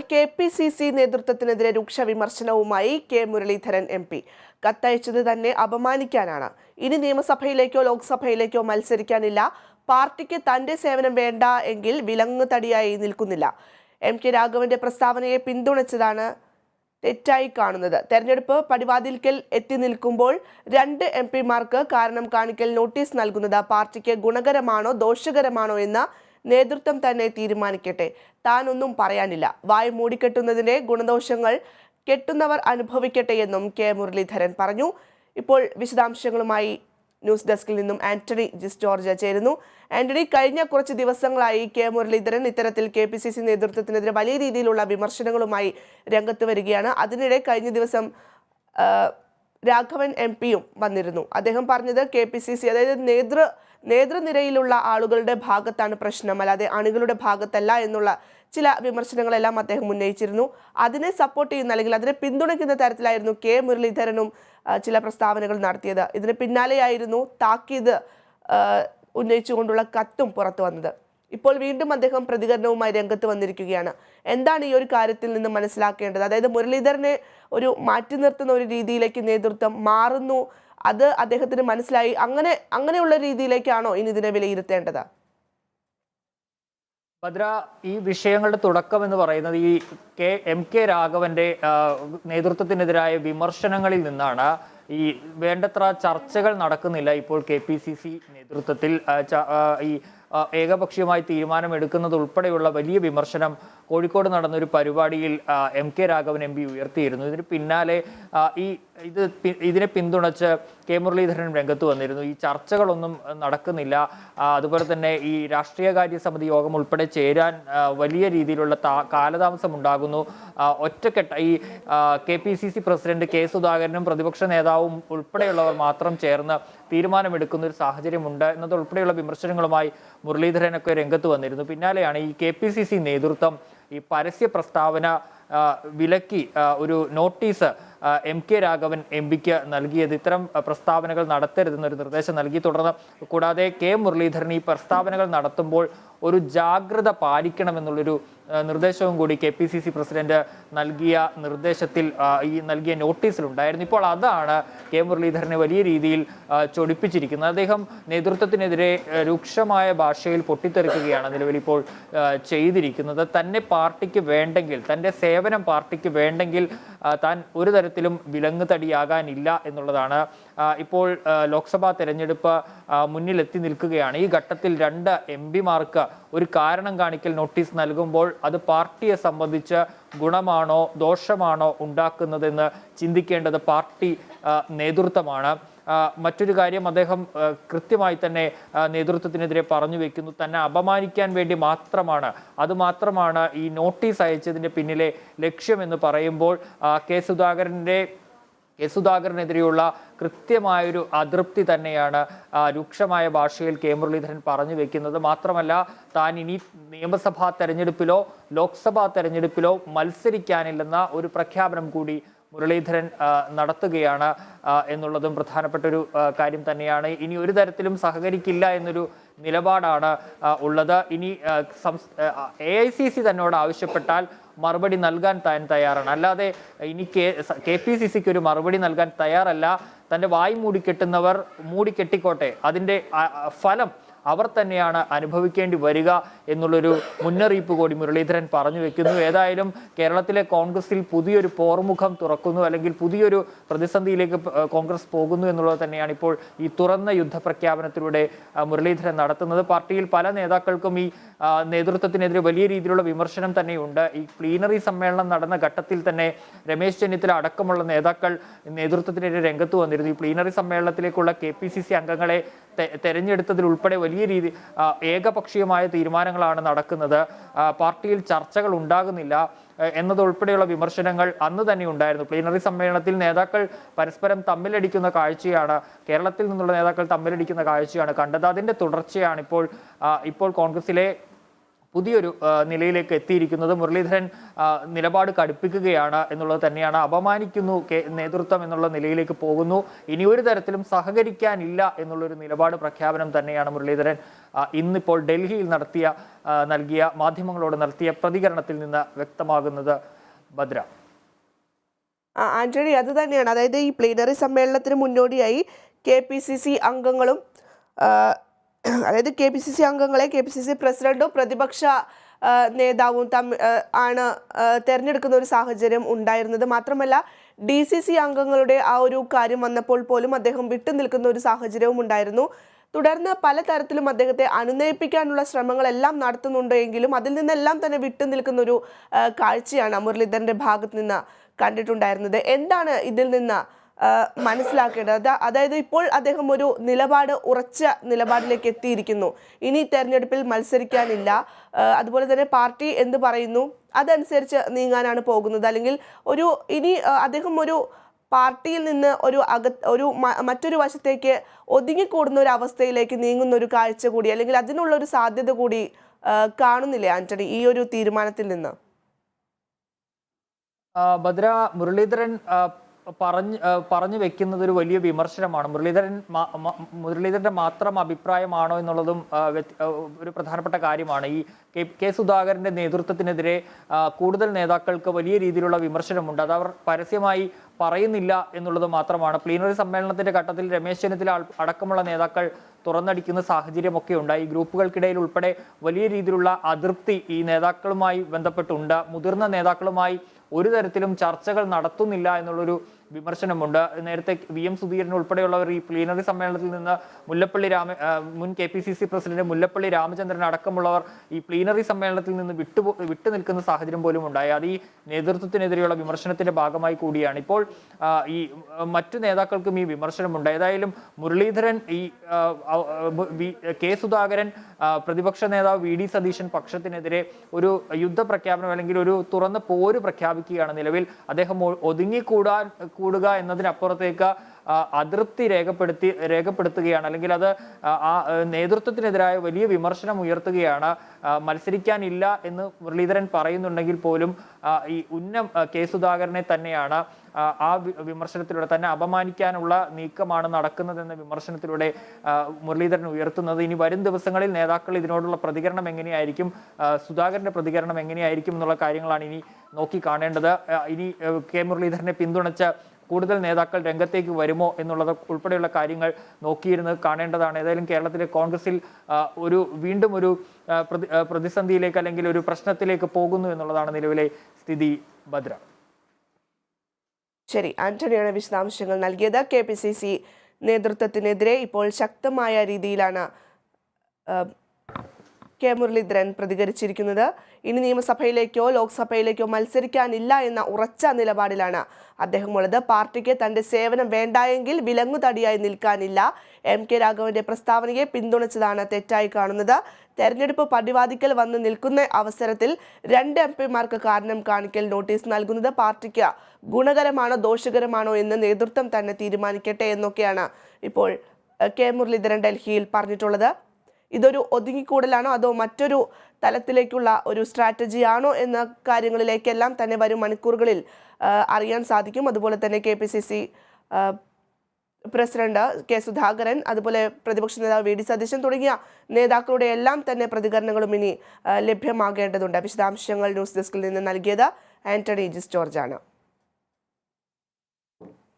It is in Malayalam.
കെ പി സി സി നേതൃത്വത്തിനെതിരെ രൂക്ഷ വിമർശനവുമായി കെ മുരളീധരൻ എം പി. കത്തയച്ചത് തന്നെ അപമാനിക്കാനാണ്. ഇനി നിയമസഭയിലേക്കോ ലോക്സഭയിലേക്കോ മത്സരിക്കാനില്ല. പാർട്ടിക്ക് തന്റെ സേവനം വേണ്ട എങ്കിൽ വിലങ്ങ് തടിയായി നിൽക്കുന്നില്ല. എം കെ രാഘവന്റെ പ്രസ്താവനയെ പിന്തുണച്ചതാണ് തെറ്റായി കാണുന്നത്. തെരഞ്ഞെടുപ്പ് പടിവാതിൽക്കൽ എത്തി നിൽക്കുമ്പോൾ രണ്ട് എം പിമാർക്ക് കാരണം കാണിക്കൽ നോട്ടീസ് നൽകുന്നത് പാർട്ടിക്ക് ഗുണകരമാണോ ദോഷകരമാണോ എന്ന് നേതൃത്വം തന്നെ തീരുമാനിക്കട്ടെ. താനൊന്നും പറയാനില്ല. വായ് മൂടിക്കെട്ടുന്നതിന്റെ ഗുണദോഷങ്ങൾ കെട്ടുന്നവർ അനുഭവിക്കട്ടെ എന്നും കെ മുരളീധരൻ പറഞ്ഞു. ഇപ്പോൾ വിശദാംശങ്ങളുമായി ന്യൂസ് ഡെസ്കിൽ നിന്നും ആന്റണി ജിസ് ജോർജ് ചേരുന്നു. ആന്റണി കഴിഞ്ഞ കുറച്ച് ദിവസങ്ങളായി കെ മുരളീധരൻ ഇത്തരത്തിൽ കെ പി സി സി നേതൃത്വത്തിനെതിരെ വലിയ രീതിയിലുള്ള വിമർശനങ്ങളുമായി രംഗത്ത് വരികയാണ്. അതിനിടെ കഴിഞ്ഞ ദിവസം രാഘവൻ എം പിയും വന്നിരുന്നു. അദ്ദേഹം പറഞ്ഞത് കെ പി സി സി അതായത് നേതൃ നേതൃനിരയിലുള്ള ആളുകളുടെ ഭാഗത്താണ് പ്രശ്നം. അല്ലാതെ അണികളുടെ ഭാഗത്തല്ല എന്നുള്ള ചില വിമർശനങ്ങളെല്ലാം അദ്ദേഹം ഉന്നയിച്ചിരുന്നു. അതിനെ സപ്പോർട്ട് ചെയ്യുന്ന അല്ലെങ്കിൽ അതിനെ പിന്തുണയ്ക്കുന്ന തരത്തിലായിരുന്നു കെ മുരളീധരനും ചില പ്രസ്താവനകൾ നടത്തിയത്. ഇതിന് പിന്നാലെയായിരുന്നു താക്കീത് ഉന്നയിച്ചുകൊണ്ടുള്ള കത്തും പുറത്തു വന്നത്. ഇപ്പോൾ വീണ്ടും അദ്ദേഹം പ്രതികരണവുമായി രംഗത്ത് വന്നിരിക്കുകയാണ്. എന്താണ് ഈ ഒരു കാര്യത്തിൽ നിന്ന് മനസ്സിലാക്കേണ്ടത്? അതായത് മുരളീധരനെ ഒരു മാറ്റി നിർത്തുന്ന ഒരു രീതിയിലേക്ക് നേതൃത്വം മാറുന്നു. അത് അദ്ദേഹത്തിന് മനസ്സിലായി. അങ്ങനെ അങ്ങനെയുള്ള രീതിയിലേക്കാണോ ഇനി ഇതിനെ വിലയിരുത്തേണ്ടത്? ഭദ്ര ഈ വിഷയങ്ങളുടെ തുടക്കം എന്ന് പറയുന്നത് ഈ കെ എം കെ രാഘവന്റെ നേതൃത്വത്തിനെതിരായ വിമർശനങ്ങളിൽ നിന്നാണ്. ഈ വേണ്ടത്ര ചർച്ചകൾ നടക്കുന്നില്ല ഇപ്പോൾ കെ പി സി സി നേതൃത്വത്തിൽ ഈ ഏകപക്ഷീയമായി തീരുമാനമെടുക്കുന്നത് ഉൾപ്പെടെയുള്ള വലിയ വിമർശനം കോഴിക്കോട് നടന്ന ഒരു പരിപാടിയിൽ M K Raghavan M P ഉയർത്തിയിരുന്നു. ഇതിന് പിന്നാലെ ഈ ഇത് ഇതിനെ പിന്തുണച്ച് കെ മുരളീധരൻ രംഗത്ത് വന്നിരുന്നു. ഈ ചർച്ചകളൊന്നും നടക്കുന്നില്ല. അതുപോലെ തന്നെ ഈ രാഷ്ട്രീയകാര്യ സമിതി യോഗം ഉൾപ്പെടെ ചേരാൻ വലിയ രീതിയിലുള്ള കാലതാമസം ഉണ്ടാകുന്നു. ഒറ്റക്കെട്ട ഈ K P C C president K സുധാകരനും പ്രതിപക്ഷ നേതാവും ഉൾപ്പെടെയുള്ളവർ മാത്രം ചേർന്ന് തീരുമാനമെടുക്കുന്ന ഒരു സാഹചര്യമുണ്ട്. എന്നതുൾപ്പെടെയുള്ള വിമർശനങ്ങളുമായി മുരളീധരനൊക്കെ രംഗത്ത് വന്നിരുന്നു. പിന്നാലെയാണ് ഈ കെ പി സി സി നേതൃത്വം ഈ പരസ്യ പ്രസ്താവന വിലക്കി ഒരു notice M K Raghavan M പിക്ക് നൽകിയത് ഇത്തരം പ്രസ്താവനകൾ നടത്തരുതെന്നൊരു നിർദ്ദേശം നൽകി. തുടർന്ന് കൂടാതെ കെ മുരളീധരൻ ഈ പ്രസ്താവനകൾ നടത്തുമ്പോൾ ഒരു ജാഗ്രത പാലിക്കണമെന്നുള്ളൊരു നിർദ്ദേശവും കൂടി K P C C president നൽകിയ നിർദ്ദേശത്തിൽ ഈ നൽകിയ നോട്ടീസിലുണ്ടായിരുന്നു. ഇപ്പോൾ അതാണ് കെ മുരളീധരനെ വലിയ രീതിയിൽ ചൊടിപ്പിച്ചിരിക്കുന്നത്. അദ്ദേഹം നേതൃത്വത്തിനെതിരെ രൂക്ഷമായ ഭാഷയിൽ പൊട്ടിത്തെറിക്കുകയാണ് നിലവിൽ ഇപ്പോൾ ചെയ്തിരിക്കുന്നത്. തന്നെ പാർട്ടിക്ക് വേണ്ടെങ്കിൽ തന്റെ സേവനം പാർട്ടിക്ക് വേണ്ടെങ്കിൽ താൻ ഒരു തരത്തിലും വിലങ്ങ് തടിയാകാനില്ല എന്നുള്ളതാണ് ഇപ്പോൾ ലോക്സഭാ തെരഞ്ഞെടുപ്പ് മുന്നിലെത്തി നിൽക്കുകയാണ്. ഈ ഘട്ടത്തിൽ രണ്ട് എം പിമാർക്ക് ഒരു കാരണം കാണിക്കൽ നോട്ടീസ് നൽകുമ്പോൾ അത് പാർട്ടിയെ സംബന്ധിച്ച് ഗുണമാണോ ദോഷമാണോ ഉണ്ടാക്കുന്നതെന്ന് ചിന്തിക്കേണ്ടത് പാർട്ടി നേതൃത്വമാണ്. മറ്റൊരു കാര്യം അദ്ദേഹം കൃത്യമായി തന്നെ നേതൃത്വത്തിനെതിരെ പറഞ്ഞു വെക്കുന്നു. തന്നെ അപമാനിക്കാൻ വേണ്ടി മാത്രമാണ്. അതുമാത്രമാണ് ഈ നോട്ടീസ് അയച്ചതിന്റെ പിന്നിലെ ലക്ഷ്യമെന്ന് പറയുമ്പോൾ കെ സുധാകരന്റെ കെ സുധാകരനെതിരെയുള്ള കൃത്യമായൊരു അതൃപ്തി തന്നെയാണ് രൂക്ഷമായ ഭാഷയിൽ കെ മുരളീധരൻ പറഞ്ഞു വെക്കുന്നത്. മാത്രമല്ല താൻ ഇനി നിയമസഭാ തെരഞ്ഞെടുപ്പിലോ ലോക്സഭാ തെരഞ്ഞെടുപ്പിലോ മത്സരിക്കാനില്ലെന്ന ഒരു പ്രഖ്യാപനം കൂടി മുരളീധരൻ നടത്തുകയാണ് എന്നുള്ളതും പ്രധാനപ്പെട്ട ഒരു കാര്യം തന്നെയാണ്. ഇനി ഒരു തരത്തിലും സഹകരിക്കില്ല എന്നൊരു നിലപാടാണ് ഉള്ളത്. ഇനി എ ഐ സി സി തന്നോട് ആവശ്യപ്പെട്ടാൽ മറുപടി നൽകാൻ താൻ തയ്യാറാണ്. അല്ലാതെ ഇനി കെ കെ പി സി സിക്ക് ഒരു മറുപടി നൽകാൻ തയ്യാറല്ല. തന്റെ വായി മൂടിക്കെട്ടുന്നവർ മൂടിക്കെട്ടിക്കോട്ടെ അതിന്റെ ഫലം അവർ തന്നെയാണ് അനുഭവിക്കേണ്ടി വരിക എന്നുള്ളൊരു മുന്നറിയിപ്പ് കൂടി മുരളീധരൻ പറഞ്ഞു വെക്കുന്നു. ഏതായാലും കേരളത്തിലെ കോൺഗ്രസിൽ പുതിയൊരു പോർമുഖം തുറക്കുന്നു അല്ലെങ്കിൽ പുതിയൊരു പ്രതിസന്ധിയിലേക്ക് കോൺഗ്രസ് പോകുന്നു എന്നുള്ളത് തന്നെയാണ് ഇപ്പോൾ ഈ തുറന്ന യുദ്ധപ്രഖ്യാപനത്തിലൂടെ പ്രഖ്യാപനത്തിലൂടെ മുരളീധരൻ നടത്തുന്നത്. പാർട്ടിയിൽ പല നേതാക്കൾക്കും ഈ നേതൃത്വത്തിനെതിരെ വലിയ രീതിയിലുള്ള വിമർശനം തന്നെയുണ്ട്. ഈ പ്ലീനറി സമ്മേളനം നടന്ന ഘട്ടത്തിൽ തന്നെ രമേശ് ചെന്നിത്തല അടക്കമുള്ള നേതാക്കൾ നേതൃത്വത്തിനെതിരെ രംഗത്ത് വന്നിരുന്നു. ഈ പ്ലീനറി സമ്മേളനത്തിലേക്കുള്ള കെ അംഗങ്ങളെ തെരഞ്ഞെടുത്തതിൽ ഉൾപ്പെടെ വലിയ രീതി ഏകപക്ഷീയമായ തീരുമാനങ്ങളാണ് നടക്കുന്നത്. പാർട്ടിയിൽ ചർച്ചകൾ ഉണ്ടാകുന്നില്ല എന്നതുൾപ്പെടെയുള്ള വിമർശനങ്ങൾ അന്ന് തന്നെ ഉണ്ടായിരുന്നു. പ്ലീനറി സമ്മേളനത്തിൽ നേതാക്കൾ പരസ്പരം തമ്മിലടിക്കുന്ന കാഴ്ചയാണ് കേരളത്തിൽ നിന്നുള്ള നേതാക്കൾ തമ്മിലടിക്കുന്ന കാഴ്ചയാണ് കണ്ടത്. അതിന്റെ തുടർച്ചയാണ് ഇപ്പോൾ ഇപ്പോൾ കോൺഗ്രസിലെ പുതിയൊരു നിലയിലേക്ക് എത്തിയിരിക്കുന്നത്. മുരളീധരൻ നിലപാട് കടുപ്പിക്കുകയാണ് എന്നുള്ളത് തന്നെയാണ്. അപമാനിക്കുന്നു നേതൃത്വം എന്നുള്ള നിലയിലേക്ക് പോകുന്നു. ഇനി ഒരു തരത്തിലും സഹകരിക്കാനില്ല എന്നുള്ളൊരു നിലപാട് പ്രഖ്യാപനം തന്നെയാണ് മുരളീധരൻ ഇന്നിപ്പോൾ ഡൽഹിയിൽ നടത്തിയ നൽകിയ മാധ്യമങ്ങളോട് നടത്തിയ പ്രതികരണത്തിൽ നിന്ന് വ്യക്തമാകുന്നത് ഭദ്ര. ആന്റണി അത് തന്നെയാണ്. അതായത് ഈ പ്ലീനറി സമ്മേളനത്തിന് മുന്നോടിയായി കെ പി സി സി അംഗങ്ങളും അതായത് കെ പി സി സി അംഗങ്ങളെ കെ പി സി സി പ്രസിഡന്റും പ്രതിപക്ഷ നേതാവും തമ്മി ആണ് തിരഞ്ഞെടുക്കുന്ന ഒരു സാഹചര്യം ഉണ്ടായിരുന്നത്. മാത്രമല്ല ഡി സി സി അംഗങ്ങളുടെ ആ ഒരു കാര്യം വന്നപ്പോൾ പോലും അദ്ദേഹം വിട്ടുനിൽക്കുന്ന ഒരു സാഹചര്യവും ഉണ്ടായിരുന്നു. തുടർന്ന് പലതരത്തിലും അദ്ദേഹത്തെ അനുനയിപ്പിക്കാനുള്ള ശ്രമങ്ങളെല്ലാം നടത്തുന്നുണ്ട് എങ്കിലും അതിൽ നിന്നെല്ലാം തന്നെ വിട്ടുനിൽക്കുന്ന ഒരു കാഴ്ചയാണ് മുരളീധരന്റെ ഭാഗത്ത് നിന്ന് കണ്ടിട്ടുണ്ടായിരുന്നത്. എന്താണ് ഇതിൽ നിന്ന് മനസ്സിലാക്കേണ്ടത്. അതാ- അതായത് ഇപ്പോൾ അദ്ദേഹം ഒരു നിലപാട് ഉറച്ച നിലപാടിലേക്ക് എത്തിയിരിക്കുന്നു. ഇനി തെരഞ്ഞെടുപ്പിൽ മത്സരിക്കാനില്ല. അതുപോലെ തന്നെ പാർട്ടി എന്ത് പറയുന്നു? അതനുസരിച്ച് നീങ്ങാനാണ് പോകുന്നത്. അല്ലെങ്കിൽ ഒരു ഇനി അദ്ദേഹം ഒരു പാർട്ടിയിൽ നിന്ന് ഒരു അക ഒരു മറ്റൊരു വശത്തേക്ക് ഒതുങ്ങിക്കൂടുന്ന ഒരു അവസ്ഥയിലേക്ക് നീങ്ങുന്ന ഒരു കാഴ്ച കൂടി അല്ലെങ്കിൽ അതിനുള്ള ഒരു സാധ്യത കൂടി കാണുന്നില്ലേ ആന്റണി ഈ ഒരു തീരുമാനത്തിൽ നിന്ന്? ഭദ്ര മുരളീധരൻ പറഞ്ഞ് പറഞ്ഞു വെക്കുന്നത് ഒരു വലിയ വിമർശനമാണ്. മുരളീധരൻ മുരളീധരന്റെ മാത്രം അഭിപ്രായമാണോ എന്നുള്ളതും ഒരു പ്രധാനപ്പെട്ട കാര്യമാണ്. ഈ കെ സുധാകരന്റെ നേതൃത്വത്തിനെതിരെ കൂടുതൽ നേതാക്കൾക്ക് വലിയ രീതിയിലുള്ള വിമർശനമുണ്ട്. അത് അവർ പരസ്യമായി പറയുന്നില്ല എന്നുള്ളത് മാത്രമാണ്. പ്ലീനറി സമ്മേളനത്തിന്റെ ഘട്ടത്തിൽ രമേശ് ചെന്നിത്തല അടക്കമുള്ള നേതാക്കൾ തുറന്നടിക്കുന്ന സാഹചര്യമൊക്കെ ഉണ്ടായി. ഗ്രൂപ്പുകൾക്കിടയിൽ ഉൾപ്പെടെ വലിയ രീതിയിലുള്ള അതൃപ്തി ഈ നേതാക്കളുമായി ബന്ധപ്പെട്ടുണ്ട്. മുതിർന്ന നേതാക്കളുമായി ഒരു തരത്തിലും ചർച്ചകൾ നടത്തുന്നില്ല എന്നുള്ളൊരു വിമർശനമുണ്ട്. നേരത്തെ വി എം സുധീരൻ ഉൾപ്പെടെയുള്ളവർ ഈ പ്ലീനറി സമ്മേളനത്തിൽ നിന്ന് മുല്ലപ്പള്ളി രാമ മുൻ K P C C president Mullappally Ramachandran അടക്കമുള്ളവർ ഈ പ്ലീനറി സമ്മേളനത്തിൽ നിന്ന് വിട്ടു വിട്ടു നിൽക്കുന്ന സാഹചര്യം പോലും ഉണ്ടായി അത് ഈ നേതൃത്വത്തിനെതിരെയുള്ള വിമർശനത്തിന്റെ ഭാഗമായി കൂടിയാണ്. ഇപ്പോൾ ഈ മറ്റു നേതാക്കൾക്കും ഈ വിമർശനമുണ്ട്. ഏതായാലും മുരളീധരൻ ഈ കെ സുധാകരൻ പ്രതിപക്ഷ നേതാവ് വി ഡി സതീശൻ പക്ഷത്തിനെതിരെ ഒരു യുദ്ധ പ്രഖ്യാപനം അല്ലെങ്കിൽ ഒരു തുറന്ന പോര് പ്രഖ്യാപിക്കുകയാണ് നിലവിൽ. അദ്ദേഹം ഒതുങ്ങിക്കൂടാൻ കൂടുക എന്നതിനപ്പുറത്തേക്ക് അതൃപ്തി രേഖപ്പെടുത്തി രേഖപ്പെടുത്തുകയാണ്. അല്ലെങ്കിൽ അത് ആ, നേതൃത്വത്തിനെതിരായ വലിയ വിമർശനം ഉയർത്തുകയാണ്. മത്സരിക്കാനില്ല എന്ന് മുരളീധരൻ പറയുന്നുണ്ടെങ്കിൽ പോലും ഈ ഉന്നം കെ സുധാകരനെ തന്നെയാണ് ആ, വിമർശനത്തിലൂടെ തന്നെ അപമാനിക്കാനുള്ള നീക്കമാണ് നടക്കുന്നതെന്ന വിമർശനത്തിലൂടെ മുരളീധരൻ ഉയർത്തുന്നത്. ഇനി വരും ദിവസങ്ങളിൽ നേതാക്കൾ ഇതിനോടുള്ള പ്രതികരണം എങ്ങനെയായിരിക്കും? സുധാകരന്റെ പ്രതികരണം എങ്ങനെയായിരിക്കും എന്നുള്ള കാര്യങ്ങളാണ് ഇനി നോക്കി കാണേണ്ടത്. ഇനി കെ മുരളീധരനെ പിന്തുണച്ച കൂടുതൽ നേതാക്കൾ രംഗത്തേക്ക് വരുമോ എന്നുള്ളത് ഉൾപ്പെടെയുള്ള കാര്യങ്ങൾ നോക്കിയിരുന്ന് കാണേണ്ടതാണ്. ഏതായാലും കേരളത്തിലെ കോൺഗ്രസിൽ ഒരു വീണ്ടും ഒരു പ്രതിസന്ധിയിലേക്ക് അല്ലെങ്കിൽ ഒരു പ്രശ്നത്തിലേക്ക് പോകുന്നു എന്നുള്ളതാണ് നിലവിലെ സ്ഥിതി. ഭദ്ര. ശരി ആന്റണിയാണ് വിശദാംശങ്ങൾ നൽകിയത് കെ പി സി സി നേതൃത്വത്തിനെതിരെ ഇപ്പോൾ ശക്തമായ രീതിയിലാണ് കെ മുരളീധരൻ പ്രതികരിച്ചിരിക്കുന്നത്. ഇനി നിയമസഭയിലേക്കോ ലോക്സഭയിലേക്കോ മത്സരിക്കാനില്ല എന്ന ഉറച്ച നിലപാടിലാണ് അദ്ദേഹം ഉള്ളത്. പാർട്ടിക്ക് തന്റെ സേവനം വേണ്ടായെങ്കിൽ വിലങ്ങുതടിയായി നിൽക്കാനില്ല. എം കെ രാഘവന്റെ പ്രസ്താവനയെ പിന്തുണച്ചതാണ് തെറ്റായി കാണുന്നത്. തെരഞ്ഞെടുപ്പ് പടിവാദിക്കൽ വന്ന് നിൽക്കുന്ന അവസരത്തിൽ രണ്ട് എം പിമാർക്ക് കാരണം കാണിക്കൽ നോട്ടീസ് നൽകുന്നത് പാർട്ടിക്ക് ഗുണകരമാണോ ദോഷകരമാണോ എന്ന് നേതൃത്വം തന്നെ തീരുമാനിക്കട്ടെ എന്നൊക്കെയാണ് ഇപ്പോൾ കെ മുരളീധരൻ ഡൽഹിയിൽ പറഞ്ഞിട്ടുള്ളത്. ഇതൊരു ഒതുങ്ങിക്കൂടലാണോ അതോ മറ്റൊരു തലത്തിലേക്കുള്ള ഒരു സ്ട്രാറ്റജിയാണോ എന്ന കാര്യങ്ങളിലേക്കെല്ലാം തന്നെ വരും മണിക്കൂറുകളിൽ അറിയാൻ സാധിക്കും. അതുപോലെ തന്നെ K P C C president K Sudhakaran അതുപോലെ പ്രതിപക്ഷ നേതാവ് വി ഡി സതീശൻ തുടങ്ങിയ നേതാക്കളുടെ എല്ലാം തന്നെ പ്രതികരണങ്ങളും ഇനി ലഭ്യമാകേണ്ടതുണ്ട്. വിശദാംശങ്ങൾ ന്യൂസ് ഡെസ്കിൽ നിന്ന് നൽകിയത് ആന്റണി ജിസ് ജോർജാണ്.